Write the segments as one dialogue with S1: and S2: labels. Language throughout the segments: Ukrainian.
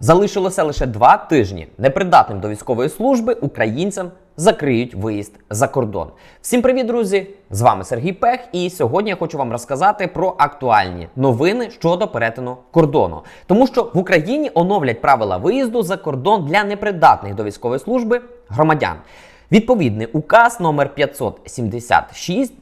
S1: Залишилося лише два тижні. Непридатним до військової служби українцям закриють виїзд за кордон. Всім привіт, друзі! З вами Сергій Пех, і сьогодні я хочу вам розказати про актуальні новини щодо перетину кордону. Тому що в Україні оновлять правила виїзду за кордон для непридатних до військової служби громадян. Відповідний указ номер 576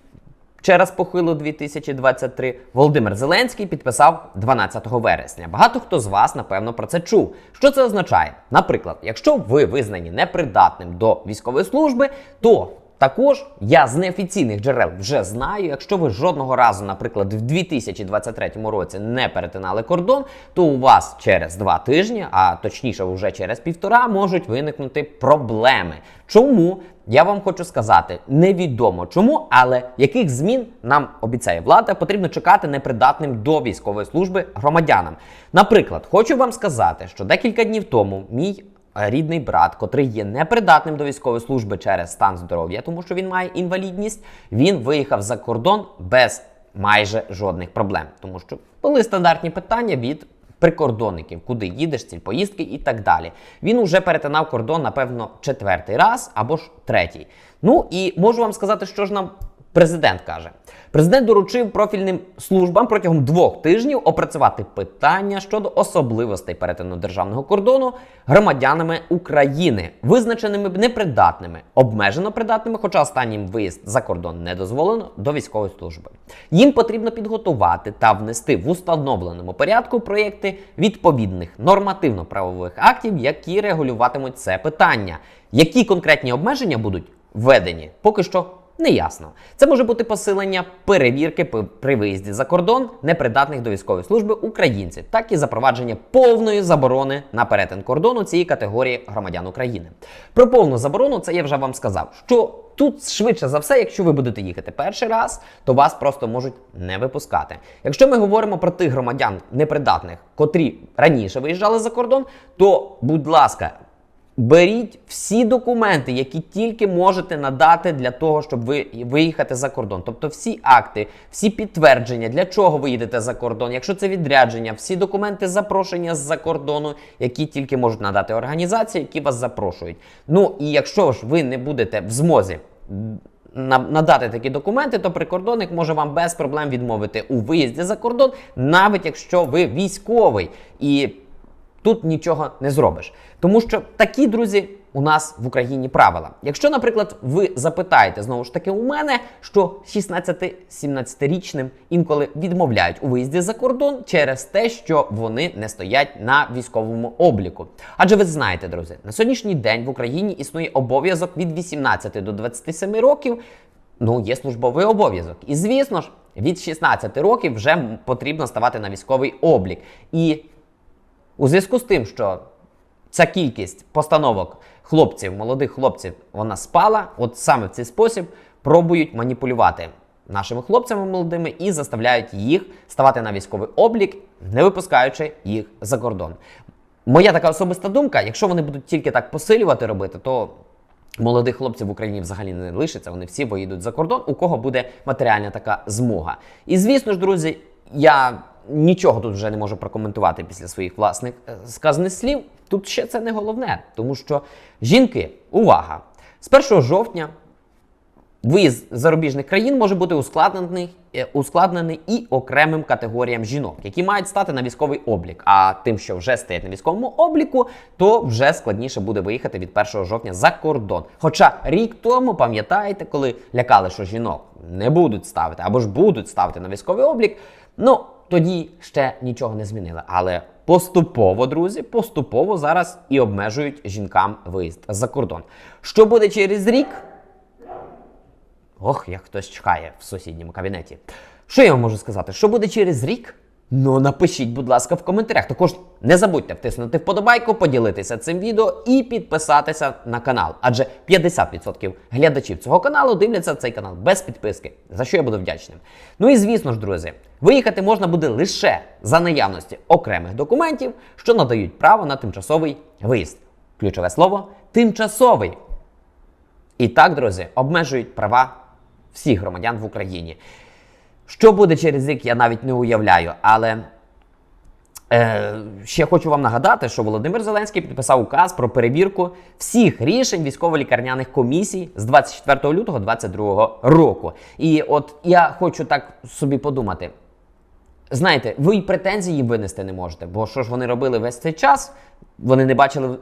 S1: Через похилу 2023 Володимир Зеленський підписав 12 вересня. Багато хто з вас, напевно, про це чув. Що це означає? Наприклад, якщо ви визнані непридатним до військової служби, то також я з неофіційних джерел вже знаю, якщо ви жодного разу, наприклад, в 2023 році не перетинали кордон, то у вас через два тижні, а точніше, вже через півтора, можуть виникнути проблеми. Чому? Я вам хочу сказати, невідомо чому, але яких змін нам обіцяє влада, потрібно чекати непридатним до військової служби громадянам. Наприклад, хочу вам сказати, що декілька днів тому мій рідний брат, котрий є непридатним до військової служби через стан здоров'я, тому що він має інвалідність, він виїхав за кордон без майже жодних проблем, тому що були стандартні питання від прикордонників, куди їдеш, ціль поїздки і так далі. Він уже перетинав кордон, напевно, четвертий раз або ж третій. Ну і можу вам сказати, що ж нам президент каже. Президент доручив профільним службам протягом двох тижнів опрацювати питання щодо особливостей перетину державного кордону громадянами України, визначеними непридатними, обмежено придатними, хоча останнім виїзд за кордон не дозволено до військової служби. Їм потрібно підготувати та внести в установленому порядку проєкти відповідних нормативно-правових актів, які регулюватимуть це питання. Які конкретні обмеження будуть введені, поки що не ясно. Це може бути посилення перевірки при виїзді за кордон непридатних до військової служби українців, так і запровадження повної заборони на перетин кордону цієї категорії громадян України. Про повну заборону це я вже вам сказав, що тут швидше за все, якщо ви будете їхати перший раз, то вас просто можуть не випускати. Якщо ми говоримо про тих громадян непридатних, котрі раніше виїжджали за кордон, то будь ласка. Беріть всі документи, які тільки можете надати для того, щоб ви виїхати за кордон. Тобто всі акти, всі підтвердження, для чого ви їдете за кордон, якщо це відрядження, всі документи запрошення з-за кордону, які тільки можуть надати організації, які вас запрошують. Ну і якщо ж ви не будете в змозі надати такі документи, то прикордонник може вам без проблем відмовити у виїзді за кордон, навіть якщо ви військовий і тут нічого не зробиш. Тому що такі друзі у нас в Україні правила. Якщо, наприклад, ви запитаєте знову ж таки у мене, що 16-17-річним інколи відмовляють у виїзді за кордон через те, що вони не стоять на військовому обліку. Адже ви знаєте, друзі, на сьогоднішній день в Україні існує обов'язок від 18 до 27 років. Ну, є службовий обов'язок. І звісно ж, від 16 років вже потрібно ставати на військовий облік. І у зв'язку з тим, що ця кількість постановок хлопців, молодих хлопців, вона спала, от саме в цей спосіб пробують маніпулювати нашими хлопцями молодими і заставляють їх ставати на військовий облік, не випускаючи їх за кордон. Моя така особиста думка: якщо вони будуть тільки так посилювати робити, то молодих хлопців в Україні взагалі не лишиться. Вони всі виїдуть за кордон, у кого буде матеріальна така змога. І звісно ж, друзі, я нічого тут вже не можу прокоментувати після своїх власних е, сказаних слів. Тут ще це не головне, тому що жінки, увага! З 1 жовтня Виїзд зарубіжних країн може бути ускладнений, е, ускладнений і окремим категоріям жінок, які мають стати на військовий облік. А тим, що вже стоять на військовому обліку, то вже складніше буде виїхати від 1 жовтня за кордон. Хоча рік тому, пам'ятаєте, коли лякали, що жінок не будуть ставити або ж будуть ставити на військовий облік, ну тоді ще нічого не змінили. Але поступово, друзі, поступово зараз і обмежують жінкам виїзд за кордон. Що буде через рік? Ох, як хтось чекає в сусідньому кабінеті. Що я вам можу сказати? Що буде через рік? Ну напишіть, будь ласка, в коментарях. Також не забудьте втиснути вподобайку, поділитися цим відео і підписатися на канал. Адже 50% глядачів цього каналу дивляться цей канал без підписки, за що я буду вдячним. Ну і звісно ж, друзі, виїхати можна буде лише за наявності окремих документів, що надають право на тимчасовий виїзд. Ключове слово тимчасовий. І так, друзі, обмежують права всіх громадян в Україні. Що буде через рік, я навіть не уявляю, але Е, ще хочу вам нагадати, що Володимир Зеленський підписав указ про перевірку всіх рішень військово-лікарняних комісій з 24 лютого 2022 року. І от я хочу так собі подумати. Знаєте, ви й претензії винести не можете, бо що ж вони робили весь цей час? Вони не бачили,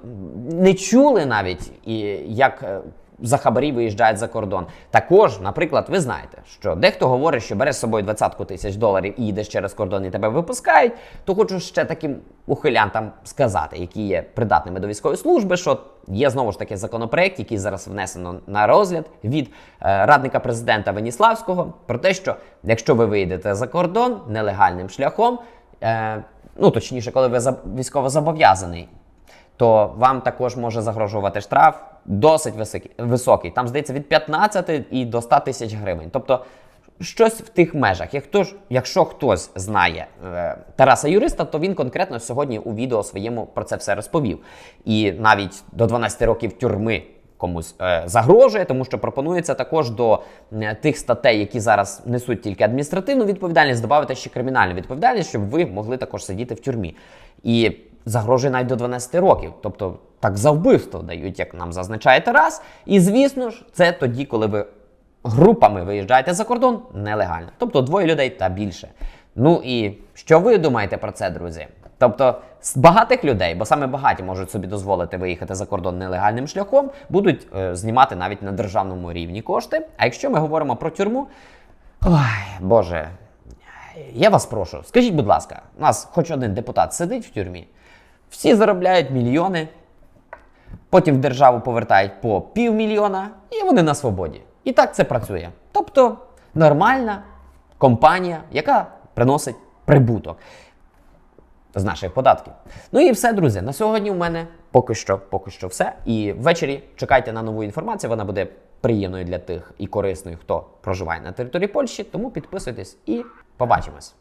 S1: не чули навіть, і як е, за хабарі виїжджають за кордон. Також, наприклад, ви знаєте, що дехто говорить, що береш з собою 20 тисяч доларів і їдеш через кордон і тебе випускають. То хочу ще таким ухилянтам сказати, які є придатними до військової служби, що є знову ж таки законопроект, який зараз внесено на розгляд від е, радника президента Веніславського, про те, що якщо ви виїдете за кордон нелегальним шляхом, е, ну точніше, коли ви за- військовозобов'язаний, то вам також може загрожувати штраф досить високий. Там здається від 15 і до 100 тисяч гривень. Тобто щось в тих межах. Як хто ж, якщо хтось знає е, Тараса Юриста, то він конкретно сьогодні у відео своєму про це все розповів. І навіть до 12 років тюрми. Комусь е, загрожує, тому що пропонується також до е, тих статей, які зараз несуть тільки адміністративну відповідальність, додати ще кримінальну відповідальність, щоб ви могли також сидіти в тюрмі. І загрожує навіть до 12 років. Тобто так за вбивство дають, як нам зазначає Тарас. І звісно ж, це тоді, коли ви групами виїжджаєте за кордон нелегально. Тобто двоє людей та більше. Ну і що ви думаєте про це, друзі? Тобто з багатих людей, бо саме багаті можуть собі дозволити виїхати за кордон нелегальним шляхом, будуть е, знімати навіть на державному рівні кошти. А якщо ми говоримо про тюрму, ой, Боже, я вас прошу, скажіть, будь ласка, у нас хоч один депутат сидить в тюрмі, всі заробляють мільйони, потім в державу повертають по півмільйона, і вони на свободі. І так це працює. Тобто нормальна компанія, яка приносить прибуток з наших податків. Ну і все, друзі. На сьогодні у мене поки що, поки що все. І ввечері чекайте на нову інформацію. Вона буде приємною для тих і корисною, хто проживає на території Польщі. Тому підписуйтесь і побачимось.